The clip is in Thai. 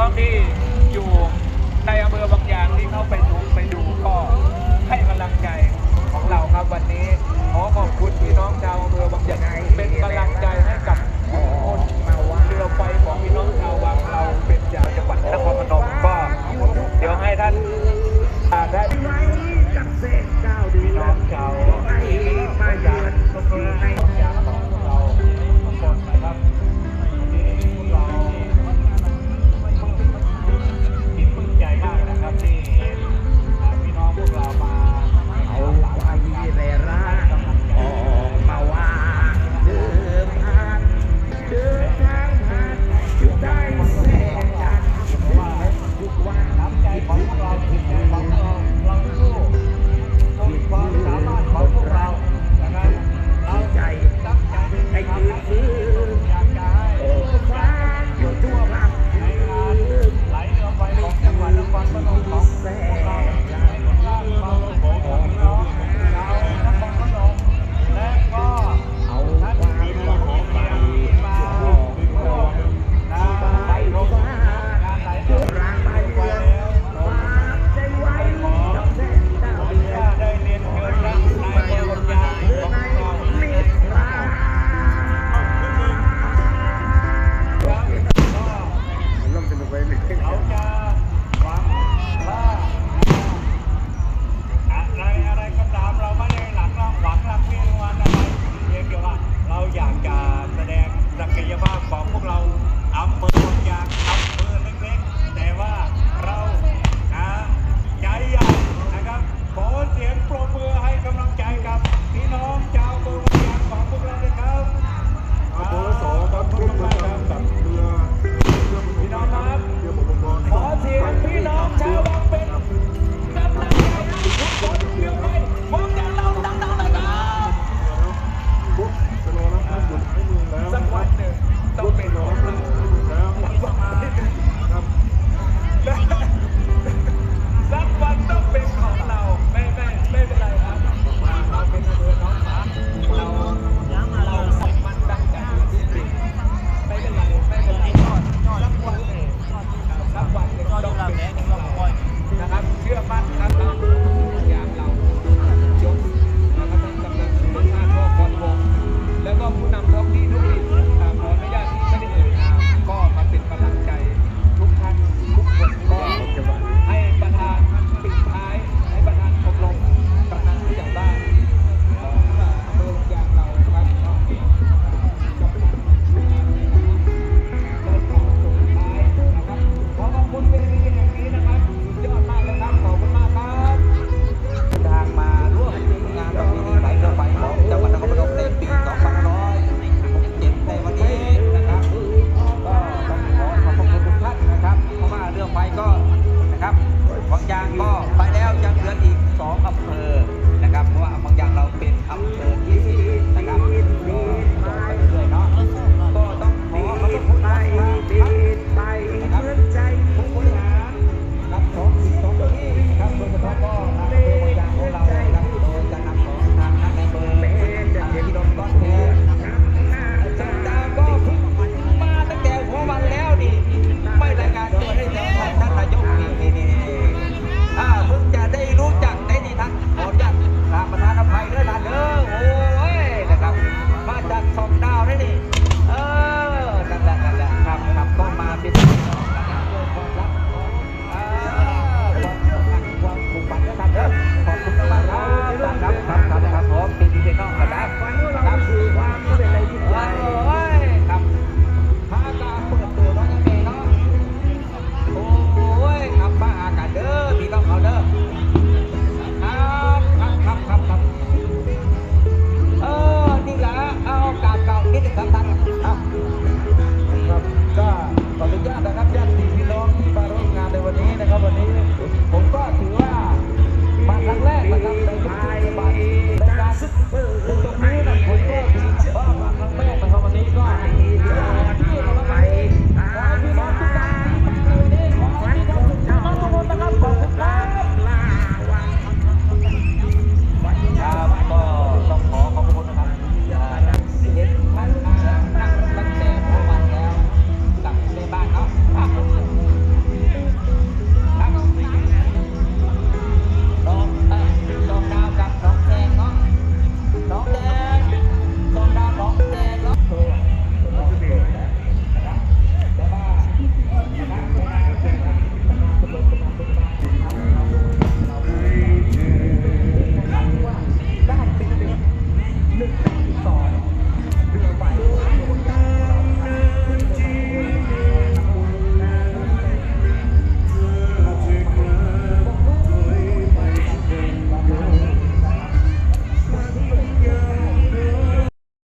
น้องที่อยู่ในอำเภอบางอย่างที่เข้าไปดูไปดูก็ให้กำลังใจของเราครับวันนี้ขอขอบคุณพี่น้องชาวย่าง bác bác